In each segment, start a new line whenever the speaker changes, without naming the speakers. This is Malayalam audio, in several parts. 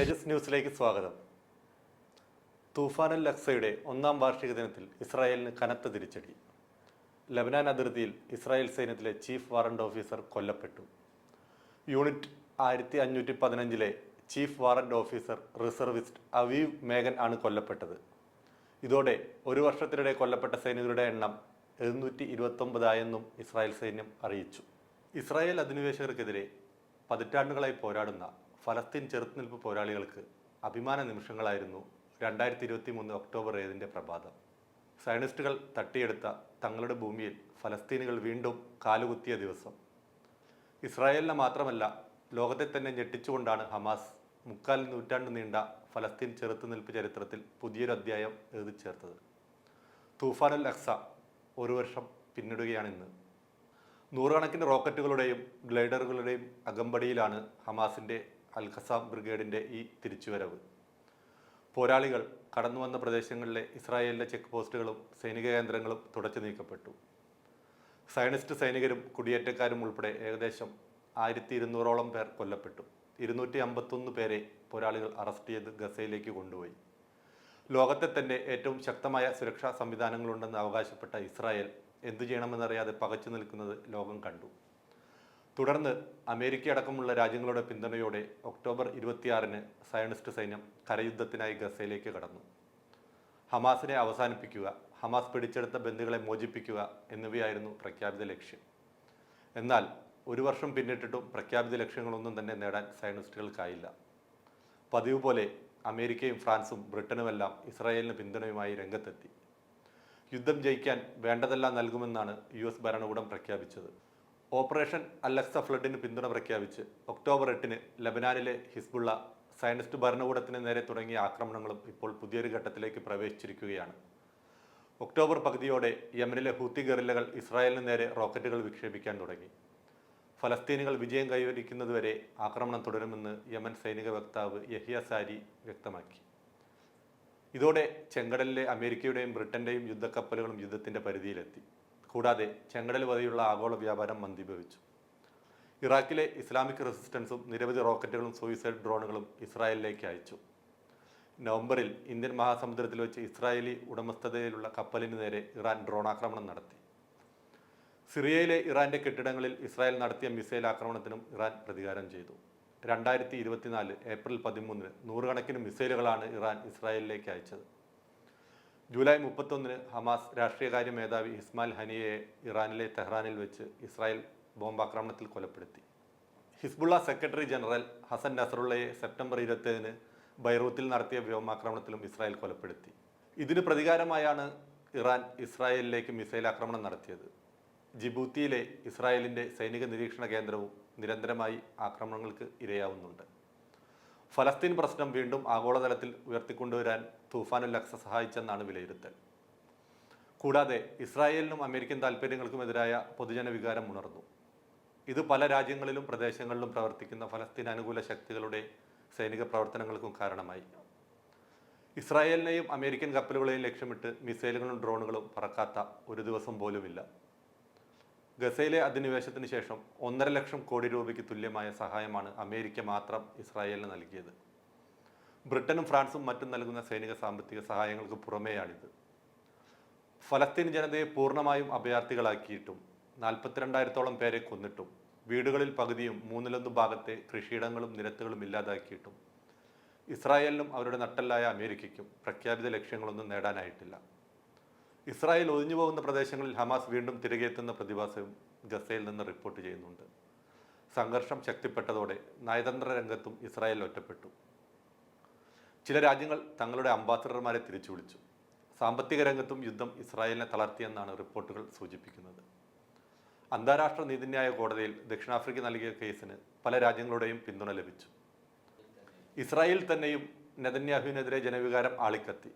തേജസ് ന്യൂസിലേക്ക് സ്വാഗതം. തൂഫാനുൽ ലക്സയുടെ ഒന്നാം വാർഷിക ദിനത്തിൽ ഇസ്രായേലിന് കനത്ത തിരിച്ചടി. ലബനാൻ അതിർത്തിയിൽ ഇസ്രായേൽ സൈന്യത്തിലെ ചീഫ് വാറണ്ട് ഓഫീസർ കൊല്ലപ്പെട്ടു. യൂണിറ്റ് ആയിരത്തി അഞ്ഞൂറ്റി പതിനഞ്ചിലെ chief warrant officer reservist Aviv Megan ആണ് കൊല്ലപ്പെട്ടത്. ഇതോടെ ഒരു വർഷത്തിനിടെ കൊല്ലപ്പെട്ട സൈനികരുടെ എണ്ണം എഴുന്നൂറ്റി ഇരുപത്തൊമ്പതായെന്നും ഇസ്രായേൽ സൈന്യം അറിയിച്ചു. ഇസ്രായേൽ അധിനിവേശകർക്കെതിരെ പതിറ്റാണ്ടുകളായി പോരാടുന്ന ഫലസ്തീൻ ചെറുത്തുനിൽപ്പ് പോരാളികൾക്ക് അഭിമാന നിമിഷങ്ങളായിരുന്നു രണ്ടായിരത്തി ഇരുപത്തി മൂന്ന് ഒക്ടോബർ ഏഴിന്റെ പ്രഭാതം. സയനിസ്റ്റുകൾ തട്ടിയെടുത്ത തങ്ങളുടെ ഭൂമിയിൽ ഫലസ്തീനുകൾ വീണ്ടും കാലുകുത്തിയ ദിവസം. ഇസ്രായേലിനെ മാത്രമല്ല ലോകത്തെ തന്നെ ഞെട്ടിച്ചുകൊണ്ടാണ് ഹമാസ് മുക്കാൽ നൂറ്റാണ്ട് നീണ്ട ഫലസ്തീൻ ചെറുത്തുനിൽപ്പ് ചരിത്രത്തിൽ പുതിയൊരു അധ്യായം എഴുതി ചേർത്തത്. തൂഫാനുൽ അക്സ ഒരു വർഷം പിന്നിടുകയാണിന്ന് നൂറുകണക്കിന് റോക്കറ്റുകളുടെയും ഗ്ലൈഡറുകളുടെയും അകമ്പടിയിലാണ് ഹമാസിന്റെ അൽ ഖസാം ബ്രിഗേഡിന്റെ ഈ തിരിച്ചുവരവ്. പോരാളികൾ കടന്നു വന്ന പ്രദേശങ്ങളിലെ ഇസ്രായേലിലെ ചെക്ക് പോസ്റ്റുകളും സൈനിക കേന്ദ്രങ്ങളും തുടച്ചു നീക്കപ്പെട്ടു. സയനിസ്റ്റ് സൈനികരും കുടിയേറ്റക്കാരും ഉൾപ്പെടെ ഏകദേശം ആയിരത്തി ഇരുന്നൂറോളം പേർ കൊല്ലപ്പെട്ടു. ഇരുന്നൂറ്റി അമ്പത്തൊന്ന് പേരെ പോരാളികൾ അറസ്റ്റ് ചെയ്ത് ഗസയിലേക്ക് കൊണ്ടുപോയി. ലോകത്തെ തന്നെ ഏറ്റവും ശക്തമായ സുരക്ഷാ സംവിധാനങ്ങളുണ്ടെന്ന് അവകാശപ്പെട്ട ഇസ്രായേൽ എന്തു ചെയ്യണമെന്നറിയാതെ പകച്ചു നിൽക്കുന്നത് ലോകം കണ്ടു. തുടർന്ന് അമേരിക്ക അടക്കമുള്ള രാജ്യങ്ങളുടെ പിന്തുണയോടെ ഒക്ടോബർ ഇരുപത്തിയാറിന് സയണിസ്റ്റ് സൈന്യം കരയുദ്ധത്തിനായി ഗസയിലേക്ക് കടന്നു. ഹമാസിനെ അവസാനിപ്പിക്കുക ഹമാസ് പിടിച്ചെടുത്ത ബന്ധുക്കളെ മോചിപ്പിക്കുക എന്നിവയായിരുന്നു പ്രഖ്യാപിത ലക്ഷ്യം. എന്നാൽ ഒരു വർഷം പിന്നിട്ടിട്ടും പ്രഖ്യാപിത ലക്ഷ്യങ്ങളൊന്നും തന്നെ നേടാൻ സയനിസ്റ്റുകൾക്കായില്ല പതിവ് പോലെ അമേരിക്കയും ഫ്രാൻസും ബ്രിട്ടനുമെല്ലാം ഇസ്രായേലിന് പിന്തുണയുമായി രംഗത്തെത്തി. യുദ്ധം ജയിക്കാൻ വേണ്ടതെല്ലാം നൽകുമെന്നാണ് യു എസ് ഭരണകൂടം പ്രഖ്യാപിച്ചത്. ഓപ്പറേഷൻ അലക്സ ഫ്ലഡിന് പിന്തുണ പ്രഖ്യാപിച്ച് ഒക്ടോബർ എട്ടിന് ലബനാനിലെ ഹിസ്ബുള്ള സയനിസ്റ്റ് ഭരണകൂടത്തിന് നേരെ തുടങ്ങിയ ആക്രമണങ്ങളും ഇപ്പോൾ പുതിയൊരു ഘട്ടത്തിലേക്ക് പ്രവേശിച്ചിരിക്കുകയാണ്. ഒക്ടോബർ പകുതിയോടെ യമനിലെ ഹൂത്തി ഗറില്ലകൾ ഇസ്രായേലിന് നേരെ റോക്കറ്റുകൾ വിക്ഷേപിക്കാൻ തുടങ്ങി. ഫലസ്തീനുകൾ വിജയം കൈവരിക്കുന്നതുവരെ ആക്രമണം തുടരുമെന്ന് യമൻ സൈനിക വക്താവ് യഹിയ സാരി വ്യക്തമാക്കി. ഇതോടെ ചെങ്കടലിലെ അമേരിക്കയുടെയും ബ്രിട്ടന്റെയും യുദ്ധക്കപ്പലുകളും യുദ്ധത്തിന്റെ പരിധിയിലെത്തി. കൂടാതെ ചെങ്കടൽ വഴിയുള്ള ആഗോള വ്യാപാരം മന്ദീഭവിച്ചു. ഇറാഖിലെ ഇസ്ലാമിക് റെസിസ്റ്റൻസും നിരവധി റോക്കറ്റുകളും സൂയിസൈഡ് ഡ്രോണുകളും ഇസ്രായേലിലേക്ക് അയച്ചു. നവംബറിൽ ഇന്ത്യൻ മഹാസമുദ്രത്തിൽ വെച്ച് ഇസ്രായേലി ഉടമസ്ഥതയിലുള്ള കപ്പലിന് നേരെ ഇറാൻ ഡ്രോൺ ആക്രമണം നടത്തി. സിറിയയിലെ ഇറാന്റെ കെട്ടിടങ്ങളിൽ ഇസ്രായേൽ നടത്തിയ മിസൈൽ ആക്രമണത്തിനും ഇറാൻ പ്രതികാരം ചെയ്തു. രണ്ടായിരത്തി ഇരുപത്തിനാല് ഏപ്രിൽ പതിമൂന്നിന് നൂറുകണക്കിന് മിസൈലുകളാണ് ഇറാൻ ഇസ്രായേലിലേക്ക് അയച്ചത്. ജൂലൈ മുപ്പത്തൊന്നിന് ഹമാസ് രാഷ്ട്രീയകാര്യ മേധാവി ഇസ്മാൽ ഹനിയെ ഇറാനിലെ തെഹ്റാനിൽ വെച്ച് ഇസ്രായേൽ ബോംബാക്രമണത്തിൽ കൊലപ്പെടുത്തി. ഹിസ്ബുള്ള സെക്രട്ടറി ജനറൽ ഹസൻ നസറുള്ളയെ സെപ്റ്റംബർ ഇരുപത്തേഴിന് ബൈറൂത്തിൽ നടത്തിയ വ്യോമാക്രമണത്തിലും ഇസ്രായേൽ കൊലപ്പെടുത്തി. ഇതിന് പ്രതികാരമായാണ് ഇറാൻ ഇസ്രായേലിലേക്ക് മിസൈൽ ആക്രമണം നടത്തിയത്. ജിബൂത്തിയിലെ ഇസ്രായേലിന്റെ സൈനിക നിരീക്ഷണ കേന്ദ്രവും നിരന്തരമായി ആക്രമണങ്ങൾക്ക് ഇരയാവുന്നുണ്ട്. ഫലസ്തീൻ പ്രശ്നം വീണ്ടും ആഗോളതലത്തിൽ ഉയർത്തിക്കൊണ്ടുവരാൻ തൂഫാനുൽ അക്സ സഹായിച്ചെന്നാണ് വിലയിരുത്തൽ. കൂടാതെ ഇസ്രായേലിനും അമേരിക്കൻ താൽപ്പര്യങ്ങൾക്കുമെതിരായ പൊതുജന വികാരം ഉണർന്നു. ഇത് പല രാജ്യങ്ങളിലും പ്രദേശങ്ങളിലും പ്രവർത്തിക്കുന്ന ഫലസ്തീൻ അനുകൂല ശക്തികളുടെ സൈനിക പ്രവർത്തനങ്ങൾക്കും കാരണമായി. ഇസ്രായേലിനെയും അമേരിക്കൻ കപ്പലുകളെയും ലക്ഷ്യമിട്ട് മിസൈലുകളും ഡ്രോണുകളും പറക്കാത്ത ഒരു ദിവസം പോലുമില്ല. ഗസയിലെ അധിനിവേശത്തിന് ശേഷം ഒന്നര ലക്ഷം കോടി രൂപയ്ക്ക് തുല്യമായ സഹായമാണ് അമേരിക്ക മാത്രം ഇസ്രായേലിന് നൽകിയത്. ബ്രിട്ടനും ഫ്രാൻസും മറ്റും നൽകുന്ന സൈനിക സാമ്പത്തിക സഹായങ്ങൾക്ക് പുറമേയാണിത്. ഫലസ്തീൻ ജനതയെ പൂർണമായും അഭയാർത്ഥികളാക്കിയിട്ടും നാൽപ്പത്തിരണ്ടായിരത്തോളം പേരെ കൊന്നിട്ടും വീടുകളിൽ പകുതിയും മൂന്നിലൊന്ന് ഭാഗത്തെ കൃഷിയിടങ്ങളും നിരത്തുകളും ഇല്ലാതാക്കിയിട്ടും ഇസ്രായേലിനും അവരുടെ നട്ടല്ലായ അമേരിക്കയ്ക്കും പ്രഖ്യാപിത ലക്ഷ്യങ്ങളൊന്നും നേടാനായിട്ടില്ല. ഇസ്രായേൽ ഒഴിഞ്ഞു പോകുന്ന പ്രദേശങ്ങളിൽ ഹമാസ് വീണ്ടും തിരികെ എത്തുന്ന പ്രതിഭാസവും ഗസയിൽ നിന്ന് റിപ്പോർട്ട് ചെയ്യുന്നുണ്ട്. സംഘർഷം ശക്തിപ്പെട്ടതോടെ നയതന്ത്ര രംഗത്തും ഇസ്രായേൽ ഒറ്റപ്പെട്ടു. ചില രാജ്യങ്ങൾ തങ്ങളുടെ അംബാസഡർമാരെ തിരിച്ചു വിളിച്ചു സാമ്പത്തിക രംഗത്തും യുദ്ധം ഇസ്രായേലിനെ തളർത്തിയെന്നാണ് റിപ്പോർട്ടുകൾ സൂചിപ്പിക്കുന്നത്. അന്താരാഷ്ട്ര നീതിന്യായ കോടതിയിൽ ദക്ഷിണാഫ്രിക്ക നൽകിയ കേസിന് പല രാജ്യങ്ങളുടെയും പിന്തുണ ലഭിച്ചു. ഇസ്രായേൽ തന്നെയും നെതന്യാഹുവിനെതിരെ ജനവികാരം ആളിക്കത്തി.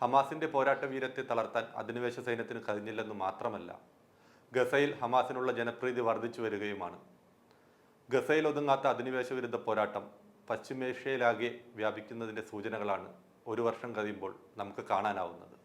ഹമാസിന്റെ പോരാട്ട വീരത്തെ തളർത്താൻ അധിനിവേശ സൈന്യത്തിന് കഴിഞ്ഞില്ലെന്ന് മാത്രമല്ല ഗസയിൽ ഹമാസിനുള്ള ജനപ്രീതി വർദ്ധിച്ചു വരികയുമാണ്. ഗസയിൽ ഒതുങ്ങാത്ത അധിനിവേശ വിരുദ്ധ പോരാട്ടം പശ്ചിമേഷ്യയിലാകെ വ്യാപിക്കുന്നതിന്റെ സൂചനകളാണ് ഒരു വർഷം കഴിയുമ്പോൾ നമുക്ക് കാണാനാവുന്നത്.